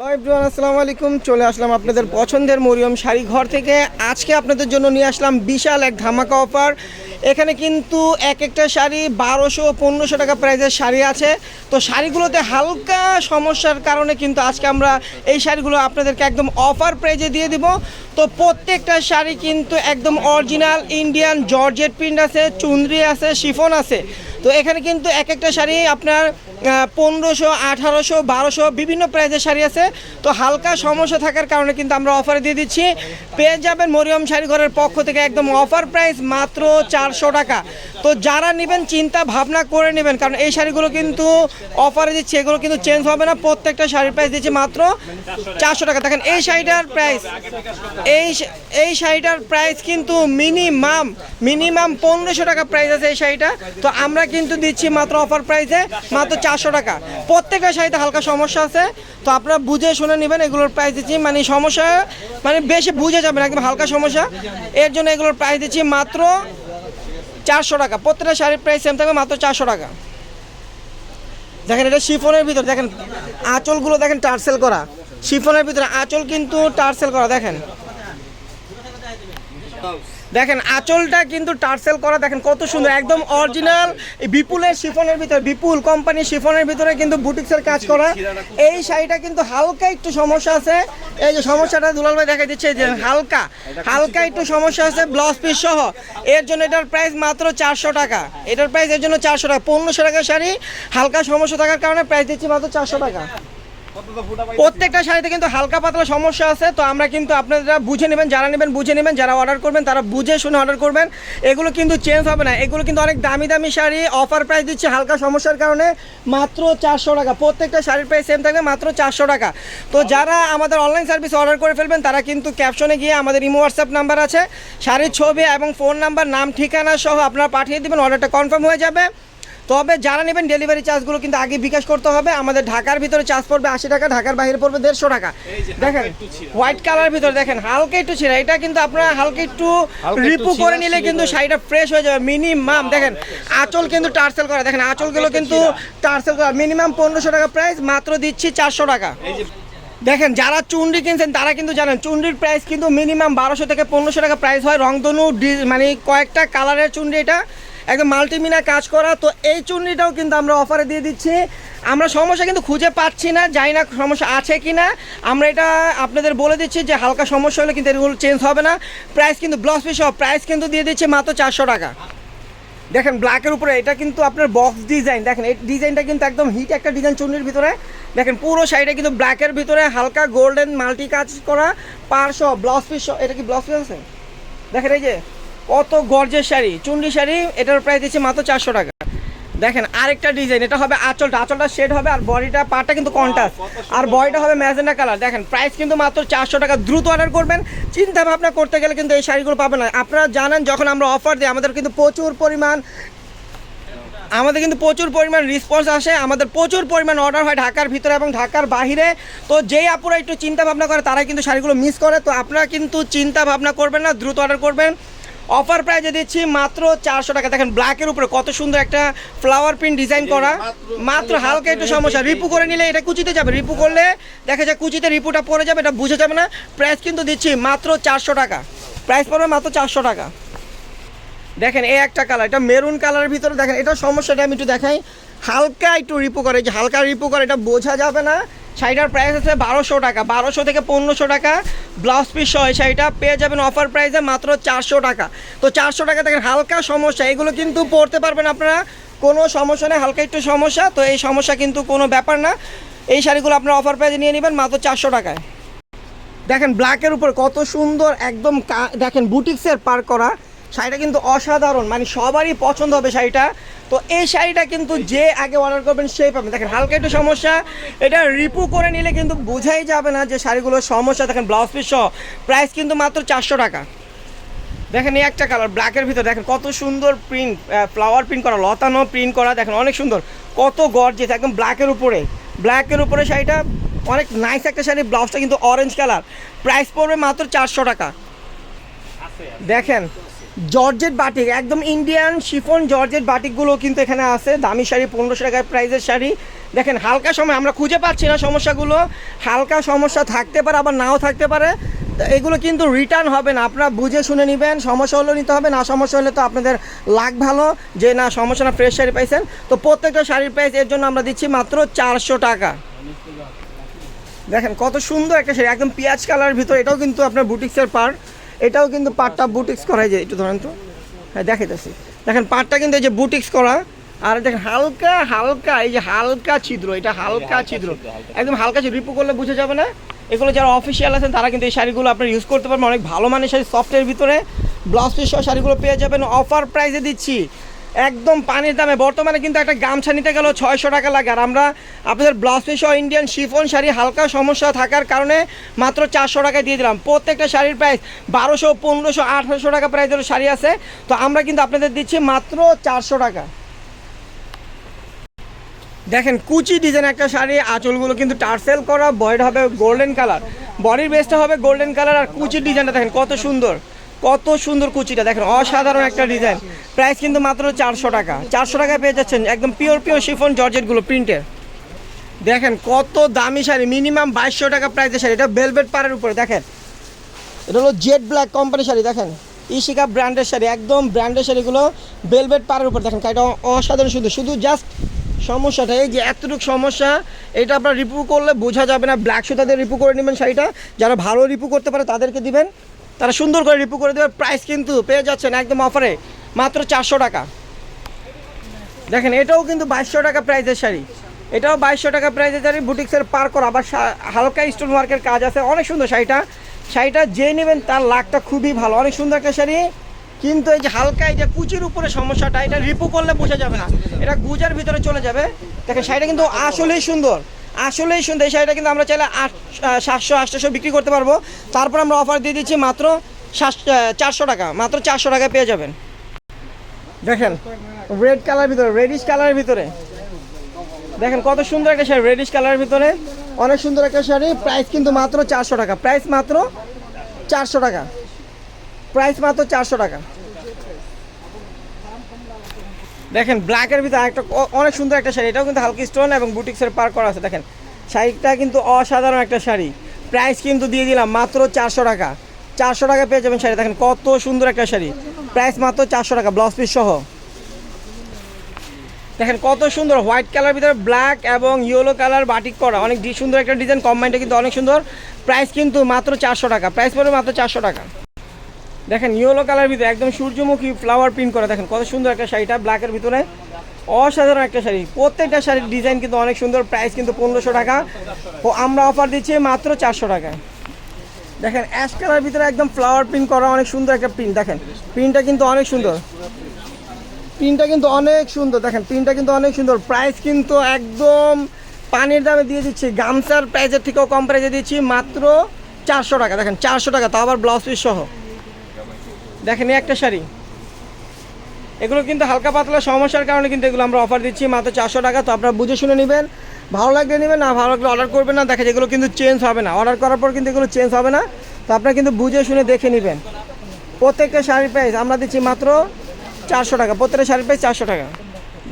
Hello আলাইকুম। চলে আসলাম আপনাদের পছন্দের মরিয়ম শাড়ি ঘর থেকে। আজকে আপনাদের জন্য নিয়ে আসলাম বিশাল এক ধামাকা অফার। এখানে কিন্তু এক একটা শাড়ি বারোশো, পনেরোশো টাকা প্রাইসের শাড়ি আছে। তো শাড়িগুলোতে হালকা সমস্যার কারণে কিন্তু আজকে আমরা এই শাড়িগুলো আপনাদেরকে একদম অফার প্রাইজে দিয়ে দিব। তো প্রত্যেকটা শাড়ি কিন্তু একদম অরিজিনাল, ইন্ডিয়ান, জর্জেট প্রিন্ট আছে চুন্দ্রি আছে, শিফন আছে। তো এখানে কিন্তু এক একটা শাড়ি আপনার পনেরোশো, আঠারোশো, বারোশো বিভিন্ন প্রাইসের শাড়ি আছে। তো হালকা সমস্যা থাকার কারণে কিন্তু আমরা অফারে দিয়ে দিচ্ছি। পেয়ে যাবেন মরিয়ম শাড়ি ঘরের পক্ষ থেকে একদম অফার প্রাইস মাত্র চারশো টাকা। তো যারা নেবেন, চিন্তা ভাবনা করে নেবেন, কারণ এই শাড়িগুলো কিন্তু অফারে দিচ্ছি, এগুলো কিন্তু চেঞ্জ হবে না। প্রত্যেকটা শাড়ির প্রাইস দিচ্ছি মাত্র চারশো টাকা। দেখেন, এই শাড়িটার প্রাইস এই এই শাড়িটার প্রাইস কিন্তু মিনিমাম মিনিমাম পনেরোশো টাকা প্রাইস আছে এই শাড়িটা। তো আমরা কিন্তু দিচ্ছি মাত্র অফার প্রাইসে মাত্র চারশো টাকা। প্রত্যেকের শাড়িতে হালকা সমস্যা আছে, তো আপনারা বুঝে শুনে নেবেন এগুলোর প্রাইস দিচ্ছি। মানে সমস্যা মানে বেশি বুঝে যাবেন একদম হালকা সমস্যা। এর জন্য এগুলোর প্রাইস দিচ্ছি মাত্র চারশো টাকা। প্রত্যেকটা শাড়ির প্রাইস সেম থাকবে মাত্র চারশো টাকা। দেখেন এটা শিফনের ভিতর, দেখেন আঁচলগুলো দেখেন টার্সেল করা। শিফনের ভিতরে আঁচল কিন্তু টার্সেল করা, দেখেন। দেখেন, আঁচলটা কিন্তু টার্সেল করা, দেখেন কত সুন্দর, একদম অরিজিনাল। বিপুলের শিফনের ভিতরে, বিপুল কোম্পানির শিফনের ভিতরে কিন্তু বুটিক্সের কাজ করা। এই শাড়িটা কিন্তু হালকা একটু সমস্যা আছে। এই যে সমস্যাটা দুলাল ভাই দেখা দিচ্ছে যে হালকা হালকা একটু সমস্যা আছে ব্লাউজ পিস সহ। এর জন্য এটার প্রাইস মাত্র চারশো টাকা। এটার প্রাইস এর জন্য চারশো টাকা, পনেরোশো টাকার শাড়ি, হালকা সমস্যা থাকার কারণে প্রাইস দিচ্ছি মাত্র চারশো টাকা। প্রত্যেকটা শাড়িতে কিন্তু হালকা পাতলা সমস্যা আছে তো আমরা কিন্তু আপনারা বুঝে নেবেন যারা নেবেন বুঝে নেবেন যারা অর্ডার করবেন তারা বুঝে শুনে অর্ডার করবেন। এগুলো কিন্তু চেঞ্জ হবে না। এগুলো কিন্তু অনেক দামি দামি শাড়ি অফার প্রাইস দিচ্ছে হালকা সমস্যার কারণে মাত্র চারশো টাকা। প্রত্যেকটা শাড়ির প্রাইস সেম থাকবে মাত্র চারশো টাকা। তো যারা আমাদের অনলাইন সার্ভিস অর্ডার করে ফেলবেন তারা কিন্তু ক্যাপশনে গিয়ে আমাদের ইমো হোয়াটসঅ্যাপ নাম্বার আছে। শাড়ির ছবি এবং ফোন নাম্বার নাম ঠিকানা সহ আপনারা পাঠিয়ে দেবেন অর্ডারটা কনফার্ম হয়ে যাবে। তবে যারা নেবেন ডেলিভারি চার্জগুলো কিন্তু আগে বিকাশ করতে হবে। আমাদের ঢাকার ভিতরে চার্জ পড়বে আশি টাকা ঢাকার বাইরে পড়বে দেড়শো টাকা। দেখেন হোয়াইট কালার ভিতরে দেখেন হালকা একটু ছিল এটা কিন্তু আপনারা হালকা একটু রিপু করে নিলে কিন্তু শাড়িটা ফ্রেশ হয়ে যাবে মিনিমাম দেখেন আঁচল কিন্তু টার্সেল করা। দেখেন আঁচলগুলো কিন্তু টার্সেল করা। মিনিমাম পনেরোশো টাকা প্রাইস মাত্র দিচ্ছি চারশো টাকা। দেখেন যারা চুনরি কিনছেন তারা কিন্তু জানেন চুনরির প্রাইস কিন্তু মিনিমাম বারোশো থেকে পনেরোশো টাকা প্রাইস হয়। রংধনু মানে কয়েকটা কালারের চুনরি এটা। একদম মাল্টিমিনা কাজ করা, তো এই চুন্নিটাও কিন্তু আমরা অফারে দিয়ে দিচ্ছি। আমরা সমস্যা কিন্তু খুঁজে পাচ্ছি না, জানি না সমস্যা আছে কি না আমরা এটা আপনাদের বলে দিচ্ছি যে হালকা সমস্যা হলে কিন্তু এগুলো চেঞ্জ হবে না। প্রাইস কিন্তু ব্লাউজ পিস প্রাইস কিন্তু দিয়ে দিচ্ছি মাত্র চারশো টাকা। দেখেন ব্ল্যাকের উপরে, এটা কিন্তু আপনার বক্স ডিজাইন দেখেন, এই ডিজাইনটা কিন্তু একদম হিট একটা ডিজাইন চুন্নির ভিতরে। দেখেন, পুরো সাইডে কিন্তু ব্ল্যাকের ভিতরে হালকা গোল্ডেন মাল্টি কাজ করা পাঁচশো ব্লাউজ পিস এটা কি ব্লাউজ পিস আছে? দেখেন এই যে কত গর্জের শাড়ি? চুন্ডি শাড়ি এটার প্রাইস দিচ্ছে মাত্র চারশো টাকা। দেখেন আরেকটা ডিজাইন এটা হবে আঁচলটা। আঁচলটা শেড হবে আর বডিটা পাটা কিন্তু কন্টাস আর বডিটা হবে ম্যাজেন্ডা কালার দেখেন প্রাইস কিন্তু মাত্র চারশো টাকা। দ্রুত অর্ডার করবেন। চিন্তা ভাবনা করতে গেলে কিন্তু এই শাড়িগুলো পাবেন না। আপনারা জানেন যখন আমরা অফার দিই আমাদের কিন্তু প্রচুর পরিমাণ আমাদের কিন্তু প্রচুর পরিমাণ রেসপন্স আসে। আমাদের প্রচুর পরিমাণ অর্ডার হয় ঢাকার ভিতরে এবং ঢাকার বাহিরে। তো যেই আপুরা একটু চিন্তা ভাবনা করে তারা কিন্তু শাড়িগুলো মিস করে। তো আপনারা কিন্তু চিন্তা ভাবনা করবেন না দ্রুত অর্ডার করবেন। অফার প্রাইজে দিচ্ছি মাত্র চারশো টাকা। দেখেন ব্ল্যাকের উপরে কত সুন্দর একটা ফ্লাওয়ার প্রিন্ট ডিজাইন করা। মাত্র হালকা একটু সমস্যা। রিপু করে নিলে এটা কুচিতে যাবে। রিপু করলে দেখা যায় কুচিতে রিপুটা পড়ে যাবে এটা বুঝে যাবে না। প্রাইস কিন্তু দিচ্ছি মাত্র চারশো টাকা। প্রাইস পড়বে মাত্র চারশো টাকা। দেখেন এই একটা কালার এটা মেরুন কালারের ভিতরে দেখেন এটা সমস্যাটা আমি একটু দেখাই। হালকা একটু রিপু করে যে হালকা রিপু করে এটা বোঝা যাবে না। শাড়িটার প্রাইস আছে বারোশো টাকা। বারোশো থেকে পনেরোশো টাকা। ব্লাউজ পিস সহ শাড়িটা পেয়ে যাবেন অফার প্রাইসে মাত্র চারশো টাকা। তো চারশো টাকা দেখেন, হালকা সমস্যা। এগুলো কিন্তু পড়তে পারবেন আপনারা। কোনো সমস্যা নেই, হালকা একটু সমস্যা। তো এই সমস্যা কিন্তু কোনো ব্যাপার না। এই শাড়িগুলো আপনারা অফার প্রাইসে নিয়ে নেবেন মাত্র চারশো টাকায়। দেখেন ব্ল্যাকের উপর কত সুন্দর একদম দেখেন, বুটিক্সের পার করা। শাড়িটা কিন্তু অসাধারণ মানে সবারই পছন্দ হবে শাড়িটা। তো এই শাড়িটা কিন্তু যে আগে অর্ডার করবেন সেই পাবেন। দেখেন, হালকা একটু সমস্যা। এটা রিপু করে নিলে কিন্তু বোঝাই যাবে না যে শাড়িগুলোর সমস্যা। দেখেন ব্লাউজ পিস সহ। প্রাইস কিন্তু মাত্র চারশো টাকা। দেখেন, এই একটা কালার ব্ল্যাকের ভিতর। দেখেন, কত সুন্দর প্রিন্ট ফ্লাওয়ার প্রিন্ট করা, লতানো প্রিন্ট করা। দেখেন, অনেক সুন্দর। কত গর্জেস একদম ব্ল্যাকের উপরে। ব্ল্যাকের উপরে শাড়িটা অনেক নাইস একটা শাড়ি। ব্লাউজটা কিন্তু অরেঞ্জ কালার প্রাইস পড়বে মাত্র চারশো টাকা। দেখেন জর্জেট বাটিক, একদম ইন্ডিয়ান শিফন জর্জেট বাটিকগুলো কিন্তু এখানে আছে। দামি শাড়ি, পনেরোশো টাকার প্রাইজের শাড়ি। দেখেন, হালকা সময় আমরা খুঁজে পাচ্ছি না সমস্যাগুলো। হালকা সমস্যা থাকতে পারে, আবার নাও থাকতে পারে। এগুলো কিন্তু রিটার্ন হবে না। আপনারা বুঝে শুনে নেবেন, সমস্যা হলেও নিতে হবে, না সমস্যা হলে তো আপনাদের লাগ ভালো যে, না, সমস্যা না ফ্রেশ শাড়ি পাইছেন। তো প্রত্যেকটা শাড়ির প্রাইস এর জন্য আমরা দিচ্ছি মাত্র চারশো টাকা। দেখেন, কত সুন্দর একটা শাড়ি, একদম পেঁয়াজ কালার ভিতরে, এটাও কিন্তু আপনার বুটিক্সের পার এটাও কিন্তু পাটটা বুটিক্স করা যায় একটু ধরেন তো। হ্যাঁ দেখাইতেছি। দেখেন পাটটা কিন্তু এই যে বুটিক্স করা আর দেখেন হালকা হালকা এই যে হালকা ছিদ্র এটা হালকা ছিদ্র। একদম হালকা ছিদ্র রিপু করলে বুঝে যাবে না। এগুলো যারা অফিসিয়াল আছেন তারা কিন্তু এই শাড়িগুলো আপনার ইউজ করতে পারবেন। অনেক ভালো মানের শাড়ি সফটের ভিতরে ব্লাউজ পিস শাড়িগুলো পেয়ে যাবেন। অফার প্রাইসে দিচ্ছি। একদম পানির দামে। বর্তমানে কিন্তু একটা গামছা নিতে গেলেও ছয়শো টাকা লাগে। আর আমরা আপনাদের blouse piece Indian chiffon sari হালকা সমস্যা থাকার কারণে মাত্র চারশো টাকায় দিয়ে দিলাম। প্রত্যেকটা শাড়ির প্রাইস বারোশো, পনেরোশো, আঠারোশো টাকা প্রাইসের শাড়ি আছে। তো আমরা কিন্তু আপনাদের দিচ্ছি মাত্র চারশো টাকা। দেখেন, কুচি ডিজাইন একটা শাড়ি, আঁচলগুলো কিন্তু টার্সেল করা, বয়েড হবে গোল্ডেন কালার বডির বেসটা হবে গোল্ডেন কালার আর কুচির ডিজাইনটা দেখেন কত সুন্দর। কত সুন্দর কুচিটা, দেখেন, অসাধারণ একটা ডিজাইন প্রাইস কিন্তু মাত্র চারশো টাকা। চারশো টাকায় পেয়ে যাচ্ছেন একদম পিওর পিওর শিফন জর্জেটগুলো প্রিন্টের দেখেন, কত দামি শাড়ি মিনিমাম বাইশশো টাকা প্রাইসের শাড়ি। এটা বেলভেট পাড়ের উপরে, দেখেন। এটা হলো জেড ব্ল্যাক কোম্পানি শাড়ি, দেখেন। ইশিকা ব্র্যান্ডের শাড়ি, একদম ব্র্যান্ডের শাড়িগুলো বেলভেট পাড়ের উপর, দেখেন। এটা অসাধারণ শুধু শুধু জাস্ট সমস্যাটা এই যে এতটুকু সমস্যা, এটা আপনার রিপু করলে বোঝা যাবে না। ব্ল্যাক সুতাদের রিপু করে নেবেন শাড়িটা। যারা ভালো রিপু করতে পারে তাদেরকে দিবেন। তারা সুন্দর করে রিপু করে দেবে। প্রাইস কিন্তু পেয়ে যাচ্ছেন একদম অফারে। মাত্র চারশো টাকা। দেখেন, এটাও কিন্তু বাইশশো টাকা প্রাইসের শাড়ি। এটাও বাইশশো টাকা প্রাইসের শাড়ি, বুটিক্সের পার করা আবার হালকা স্টোন ওয়ার্কের কাজ আছে। অনেক সুন্দর শাড়িটা। শাড়িটা যে নেবেন তার লাকটা খুবই ভালো। অনেক সুন্দর একটা শাড়ি। কিন্তু এই যে হালকা এই যে কুচির উপরে সমস্যাটা, এটা রিপু করলে বোঝা যাবে না। এটা গুজার ভিতরে চলে যাবে। দেখেন, শাড়িটা কিন্তু আসলেই সুন্দর। আসলেই সুন্দর এই শাড়িটা কিন্তু আমরা চাইলে আট সাতশো, আটশোশো বিক্রি করতে পারব। তারপর আমরা অফার দিয়ে দিচ্ছি মাত্র চারশো টাকা। মাত্র চারশো টাকায় পেয়ে যাবেন। দেখেন রেড কালার ভিতরে রেডিশ কালারের ভিতরে। দেখেন কত সুন্দর একটা শাড়ি রেডিশ কালারের ভিতরে। অনেক সুন্দর একটা শাড়ি প্রাইস কিন্তু মাত্র চারশো টাকা। প্রাইস মাত্র চারশো টাকা। প্রাইস মাত্র চারশো টাকা। দেখেন ব্ল্যাকের ভিতরে একটা অনেক সুন্দর একটা শাড়ি। এটাও কিন্তু হালকি স্টোন এবং বুটিক্সের পার করা আছে। দেখেন, শাড়িটা কিন্তু অসাধারণ একটা শাড়ি। প্রাইস কিন্তু দিয়ে দিলাম মাত্র চারশো টাকা। চারশো টাকা পেয়ে যাবেন শাড়ি। দেখেন, কত সুন্দর একটা শাড়ি। প্রাইস মাত্র চারশো টাকা ব্লাউজ পিস সহ। দেখেন, কত সুন্দর হোয়াইট কালার ভিতরে ব্ল্যাক এবং ইয়েলো কালার বাটিক করা। অনেক সুন্দর একটা ডিজাইন কম্বাইনটা কিন্তু অনেক সুন্দর। প্রাইস কিন্তু মাত্র চারশো টাকা। প্রাইস পড়বে মাত্র চারশো টাকা। দেখেন ইয়েলো কালার ভিতরে একদম সূর্যমুখী ফ্লাওয়ার প্রিন্ট করা। দেখেন কত সুন্দর একটা শাড়িটা ব্ল্যাকের ভিতরে। অসাধারণ একটা শাড়ি। প্রত্যেকটা শাড়ির ডিজাইন কিন্তু অনেক সুন্দর প্রাইস কিন্তু পনেরোশো টাকা। ও আমরা অফার দিচ্ছি মাত্র চারশো টাকায়। দেখেন অ্যাশ কালার ভিতরে একদম ফ্লাওয়ার প্রিন্ট করা অনেক সুন্দর একটা প্রিন্ট দেখেন প্রিন্টটা কিন্তু অনেক সুন্দর। প্রিন্টটা কিন্তু অনেক সুন্দর। দেখেন প্রিন্টটা কিন্তু অনেক সুন্দর। প্রাইস কিন্তু একদম পানির দামে দিয়ে দিচ্ছি। গামছার প্রাইসের থেকেও কম প্রাইসে দিচ্ছি মাত্র চারশো টাকা। দেখেন, চারশো টাকা। তাও আবার ব্লাউজ পিস সহ। দেখেন একটা শাড়ি। এগুলো কিন্তু হালকা পাতলা সমস্যার কারণে কিন্তু এগুলো আমরা অফার দিচ্ছি মাত্র চারশো টাকা। তো আপনারা বুঝে শুনে নেবেন, ভালো লাগলে নেবেন, না ভালো লাগলে অর্ডার করবেন না। দেখে যেগুলো কিন্তু চেঞ্জ হবে না। অর্ডার করার পর কিন্তু এগুলো চেঞ্জ হবে না। তো আপনারা কিন্তু বুঝে শুনে দেখে নেবেন। প্রত্যেকটা শাড়ির প্রাইস আমরা দিচ্ছি মাত্র চারশো টাকা। প্রত্যেকটা শাড়ির প্রাইস চারশো টাকা।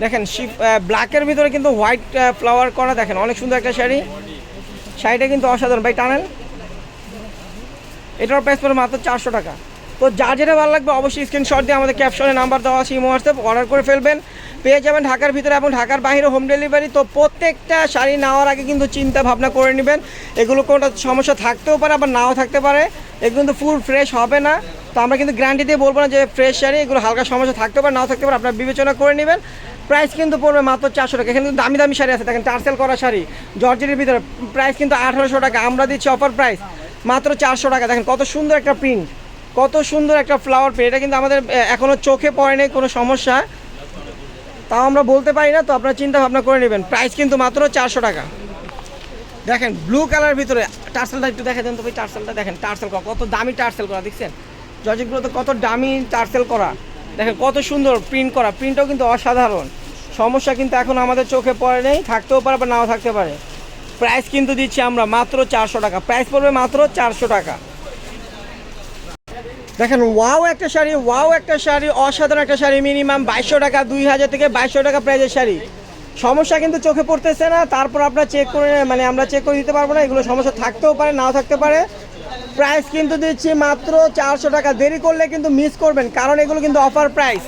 দেখেন শিপ ব্ল্যাকের ভিতরে কিন্তু হোয়াইট ফ্লাওয়ার করা, দেখেন, অনেক সুন্দর একটা শাড়ি। শাড়িটা কিন্তু অসাধারণ। ভাই, টানেন? এটার প্রাইস পড়ে মাত্র চারশো টাকা। তো যা যেটা ভালো লাগবে অবশ্যই স্ক্রিনশট দিয়ে আমাদের ক্যাপশনে নাম্বার দেওয়া আছে, ইমো হোয়াটসঅ্যাপ অর্ডার করে ফেলবেন। পেয়ে যাবেন ঢাকার ভিতরে এবং ঢাকার বাইরে হোম ডেলিভারি তো প্রত্যেকটা শাড়ি নেওয়ার আগে কিন্তু চিন্তা ভাবনা করে নেবেন। এগুলো কোনোটা সমস্যা থাকতেও পারে, আবার নাও থাকতে পারে। এগুলো কিন্তু ফুল ফ্রেশ হবে না। তো আমরা কিন্তু গ্যারান্টি দিয়ে বলব না যে ফ্রেশ শাড়ি, এগুলো হালকা সমস্যা থাকতে পারে, নাও থাকতে পারে, আপনারা বিবেচনা করে নেবেন। প্রাইস কিন্তু পড়বে মাত্র চারশো টাকা। এখানে কিন্তু দামি দামি শাড়ি আছে, দেখেন টার্সেল করা শাড়ি, জর্জেটের ভিতরে। প্রাইস কিন্তু আঠারোশো টাকা, আমরা দিচ্ছি অফার প্রাইস মাত্র চারশো টাকা। দেখেন কত সুন্দর একটা প্রিন্ট কত সুন্দর একটা ফ্লাওয়ার প্রিন্ট এটা কিন্তু আমাদের এ, এখনও চোখে পড়ে নেই কোনো সমস্যা। তাও আমরা বলতে পারি না তো আপনারা চিন্তা ভাবনা করে নেবেন। প্রাইস কিন্তু মাত্র চারশো টাকা। দেখেন ব্লু কালার ভিতরে টার্সেলটা একটু দেখা দেন তো ভাই টার্সেলটা দেখেন টার্সেল করা কত দামি টার্সেল করা দেখছেন? তো কত দামি টার্সেল করা। দেখেন কত সুন্দর প্রিন্ট করা। প্রিন্টটাও কিন্তু অসাধারণ। সমস্যা কিন্তু এখন আমাদের চোখে পড়ে নেই থাকতেও পারে বা নাও থাকতে পারে। প্রাইস কিন্তু দিচ্ছি আমরা মাত্র চারশো টাকা। প্রাইস পড়বে মাত্র চারশো টাকা। দেখেন ওয়াও একটা শাড়ি ওয়াও একটা শাড়ি, অসাধারণ একটা শাড়ি মিনিমাম বাইশশো টাকা, দুই হাজার থেকে বাইশশো টাকা প্রাইজের শাড়ি। সমস্যা কিন্তু চোখে পড়তেছে না, তারপর আপনার চেক করে মানে আমরা চেক করে দিতে পারব না, এগুলো সমস্যা থাকতেও পারে, নাও থাকতে পারে। প্রাইস কিন্তু দিচ্ছি মাত্র চারশো টাকা। দেরি করলে কিন্তু মিস করবেন, কারণ এগুলো কিন্তু অফার প্রাইস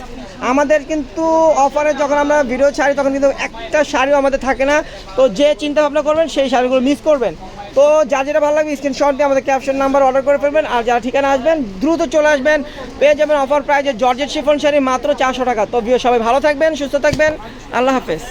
আমাদের কিন্তু অফারে যখন আমরা ভিডিও ছাড়ি, তখন কিন্তু একটা শাড়িও আমাদের থাকে না। তো যে চিন্তা ভাবনা করবেন, সেই শাড়িগুলো মিস করবেন। তো যা যেটা ভালো লাগবে স্ক্রিনশট দিয়ে আমাদের ক্যাপশন নাম্বার অর্ডার করে ফেলবেন। আর যারা ঠিকানা আসবেন, দ্রুত চলে আসবেন। পেয়ে যাবেন অফার প্রাইজে জর্জেট শিফন শাড়ি মাত্র চারশো টাকা। তো ভিও সবাই ভালো থাকবেন, সুস্থ থাকবেন। আল্লাহ হাফেজ।